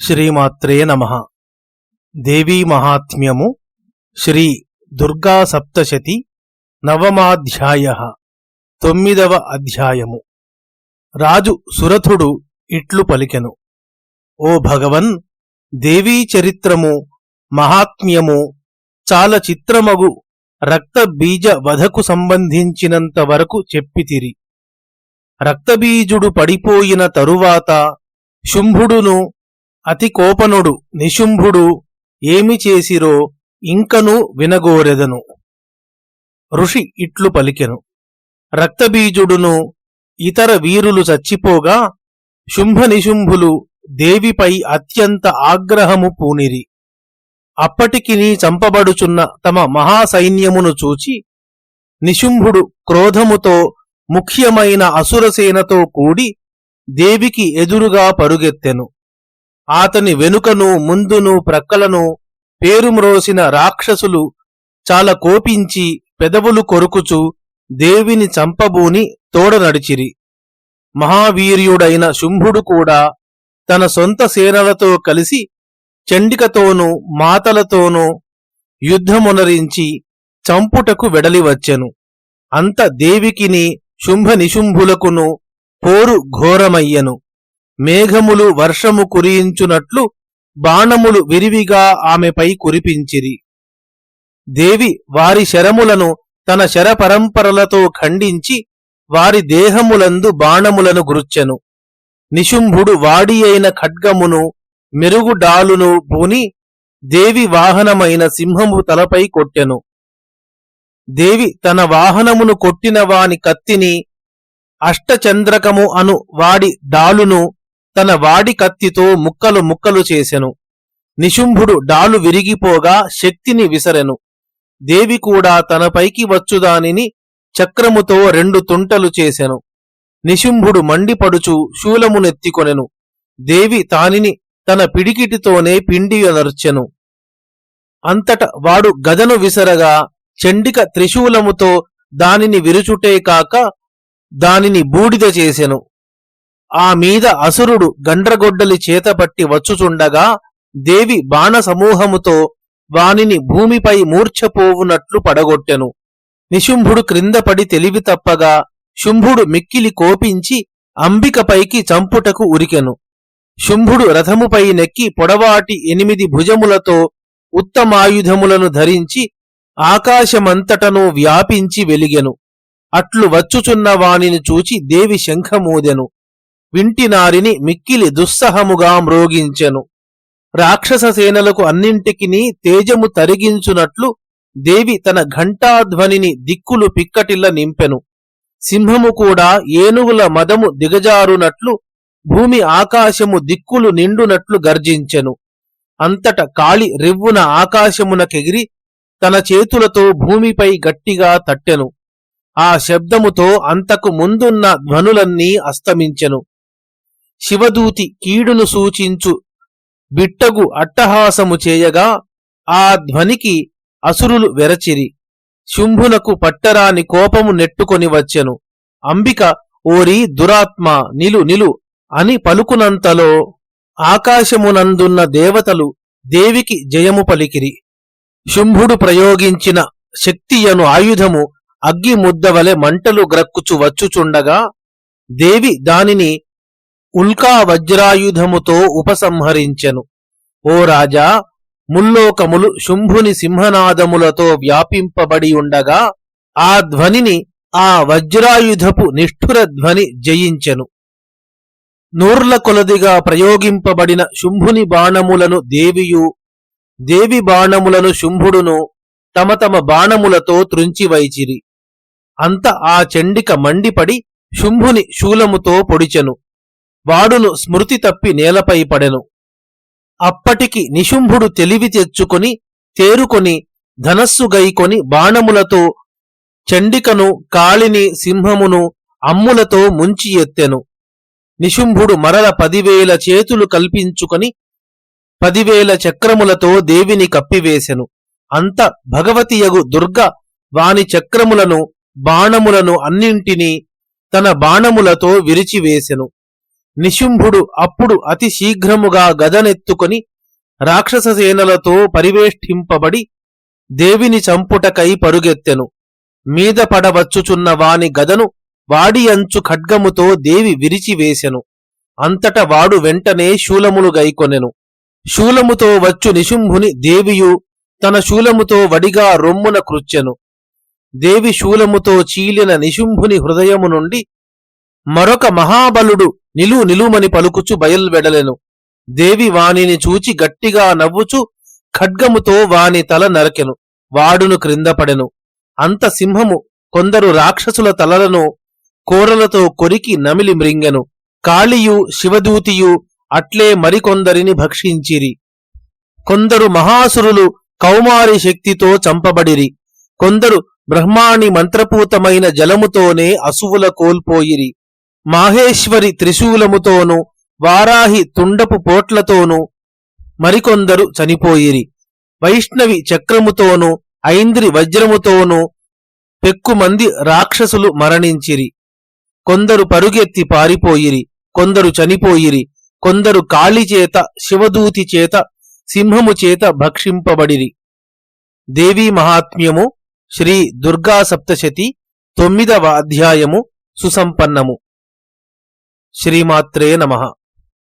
శ్రీమాత్రే నమ. దేవీ మహాత్మ్యము శ్రీ దుర్గా సప్తశతి నవమాధ్యాయ తొమ్మిదవ అధ్యాయము. రాజు సురథుడు ఇట్లు పలికెను. ఓ భగవన్ దేవీ చరిత్రము మహాత్మ్యము చాలా చిత్రమగు రక్తబీజ వధకు సంబంధించినంత వరకు చెప్పితిరి. రక్తబీజుడు పడిపోయిన తరువాత శుంభుడును అతి కోపనుడు నిశుంభుడు ఏమి చేసిరో ఇంకను వినగోరెదను. ఋషి ఇట్లు పలికెను. రక్తబీజుడును ఇతర వీరులు చచ్చిపోగా శుంభనిశుంభులు దేవిపై అత్యంత ఆగ్రహము పూనిరి. అప్పటికిని చంపబడుచున్న తమ మహాసైన్యమును చూచి నిశుంభుడు క్రోధముతో ముఖ్యమైన అసురసేనతో కూడి దేవికి ఎదురుగా పరుగెత్తెను. అతని వెనుకను ముందును ప్రక్కలను పేరుమ్రోసిన రాక్షసులు చాలా కోపించి పెదవులు కొరుకుచు దేవిని చంపబూని తోడ నడిచిరి. మహావీర్యుడైన శుంభుడు కూడా తన సొంత సేనలతో కలిసి చండికతోనూ మాతలతోనూ యుద్ధమునరించి చంపుటకు వెడలివచ్చెను అంత దేవికిని శుంభ నిశుంభులకును పోరు ఘోరమయ్యను. మేఘములు వర్షము కురియించునట్లు బాణములు విరివిగా ఆమెపై కురిపించిరి. దేవి వారి శరములను తన శర పరంపరలతో ఖండించి వారి దేహములందు బాణములను గురుచ్చెను. నిశుంభుడు వాడి అయిన ఖడ్గమును మెరుగు డాలును పూని దేవి వాహనమైన సింహము తలపై కొట్టెను. దేవి తన వాహనమును కొట్టిన వాని కత్తిని అష్టచంద్రకము అను వాడి డాలును తన వాడి కత్తితో ముక్కలు ముక్కలు చేసెను. నిశుంభుడు డాలు విరిగిపోగా శక్తిని విసరెను. దేవి కూడా తనపైకి వచ్చుదానిని చక్రముతో రెండు తుంటలు చేసెను. నిశుంభుడు మండిపడుచు శూలమునెత్తికొనెను. దేవి తానిని తన పిడికిటితోనే పిండియనర్చెను. అంతట వాడు గదను విసరగా చండిక త్రిశూలముతో దానిని విరుచుటే కాక దానిని బూడిద చేసెను. ఆ మీద అసురుడు గండ్రగొడ్డలి చేతపట్టి వచ్చుచుండగా దేవి బాణ సమూహముతో వానిని భూమిపై మూర్ఛపోవునట్లు పడగొట్టెను. నిశుంభుడు క్రిందపడి తెలివి తప్పగా శుంభుడు మిక్కిలి కోపించి అంబికపైకి చంపుటకు ఉరికెను. శుంభుడు రథముపై నెక్కి పొడవాటి ఎనిమిది భుజములతో ఉత్తమాయుధములను ధరించి ఆకాశమంతటను వ్యాపించి వెలిగెను. అట్లు వచ్చుచున్న వానిని చూచి దేవి శంఖమూదెను. వింటినారిని మిక్కిలి దుస్సహముగా మ్రోగించెను. రాక్షస సేనలకు అన్నింటికిని తేజము తరిగించునట్లు దేవి తన ఘంటాధ్వనిని దిక్కులు పిక్కటిల్ల నింపెను. సింహము కూడా ఏనుగుల మదము దిగజారునట్లు భూమి ఆకాశము దిక్కులు నిండునట్లు గర్జించెను. అంతట కాళి రివ్వున ఆకాశమునకెగిరి తన చేతులతో భూమిపై గట్టిగా తట్టెను. ఆ శబ్దముతో అంతకు ముందున్న ధ్వనులన్నీ అస్తమించెను. శివదూతి కీడును సూచించు. బిట్టగు అట్టహాసము చేయగా ఆ ధ్వనికి అసురులు వెరచిరి. శుంభునకు పట్టరాని కోపము నెట్టుకొని వచ్చెను. అంబిక ఓరి దురాత్మ నిలు నిలు అని పలుకునంతలో ఆకాశమునందున్న దేవతలు దేవికి జయము పలికిరి. శుంభుడు ప్రయోగించిన శక్తియను ఆయుధము అగ్గి ముద్దవలె మంటలు గ్రక్కుచు వచ్చుచుండగా దేవి దానిని ఉల్కా వజ్రాయుధముతో ఉపసంహరించెను. ఓ రాజా ముల్లోకములు శుంభుని సింహనాదములతో వ్యాపింపబడి ఉండగా ఆ ధ్వనిని ఆ వజ్రాయుధపు నిష్ఠుర ధ్వని జయించెను. నూర్ల కొలదిగా ప్రయోగింపబడిన శుంభుని బాణములను దేవియు దేవి బాణములను శుంభుడును తమ తమ బాణములతో త్రుంచివైచిరి అంత ఆ చండిక మండిపడి శుంభుని శూలముతో పొడిచెను. వాడును స్మృతి తప్పి నేలపై పడెను. అప్పటికి నిశుంభుడు తెలివి తెచ్చుకొని తేరుకొని ధనస్సు గైకొని బాణములతో చండికను కాళిని సింహమును అమ్ములతో ముంచి ఎత్తెను. నిశుంభుడు మరల పదివేల చేతులు కల్పించుకొని పదివేల చక్రములతో దేవిని కప్పివేశెను అంత భగవతియగు దుర్గ వాని చక్రములను బాణములను అన్నింటినీ తన బాణములతో విరిచివేశెను నిశుంభుడు అప్పుడు అతి శీఘ్రముగా గదనెత్తుకొని రాక్షస సేనలతో పరివేష్టింపబడి దేవిని చంపుటకై పరుగెత్తెను. మీద పడవచ్చుచున్న వాని గదను వాడి అంచు ఖడ్గముతో దేవి విరిచివేశెను అంతట వాడు వెంటనే శూలములు గైకొనెను. శూలముతో వచ్చు నిశుంభుని దేవియు తన శూలముతో వడిగా రొమ్మున కృచ్చెను. దేవి శూలముతో చీలిన నిశుంభుని హృదయము నుండి మరొక మహాబలుడు నిలు నిలుమని పలుకుచు బయల్వెడలెను. దేవి వానిని చూచి గట్టిగా నవ్వుచు ఖడ్గముతో వాని తల నరకెను వాడును క్రిందపడెను. అంత సింహము కొందరు రాక్షసుల తలలను కోరలతో కొరికి నమిలి మృంగెను. కాళియు శివదూతియు అట్లే మరికొందరిని భక్షించిరి. కొందరు మహాసురులు కౌమారి శక్తితో చంపబడిరి. కొందరు బ్రహ్మాణి మంత్రపూతమైన జలముతోనే అసువుల కోల్పోయిరి. మాహేశ్వరి త్రిశూలముతోనూ వారాహి తుండపు పోట్లతోనూ మరికొందరు చనిపోయిరి. వైష్ణవి చక్రముతోనూ ఐంద్రి వజ్రముతోనూ పెక్కుమంది రాక్షసులు మరణించిరి. కొందరు పరుగెత్తి పారిపోయిరి కొందరు చనిపోయిరి కొందరు కాళిచేత శివదూతి చేత సింహము చేత భక్షింపబడిరి. దేవీ మహాత్మ్యము శ్రీ దుర్గా సప్తశతి తొమ్మిదవ అధ్యాయము సుసంపన్నము. శ్రీమాత్రే నమః.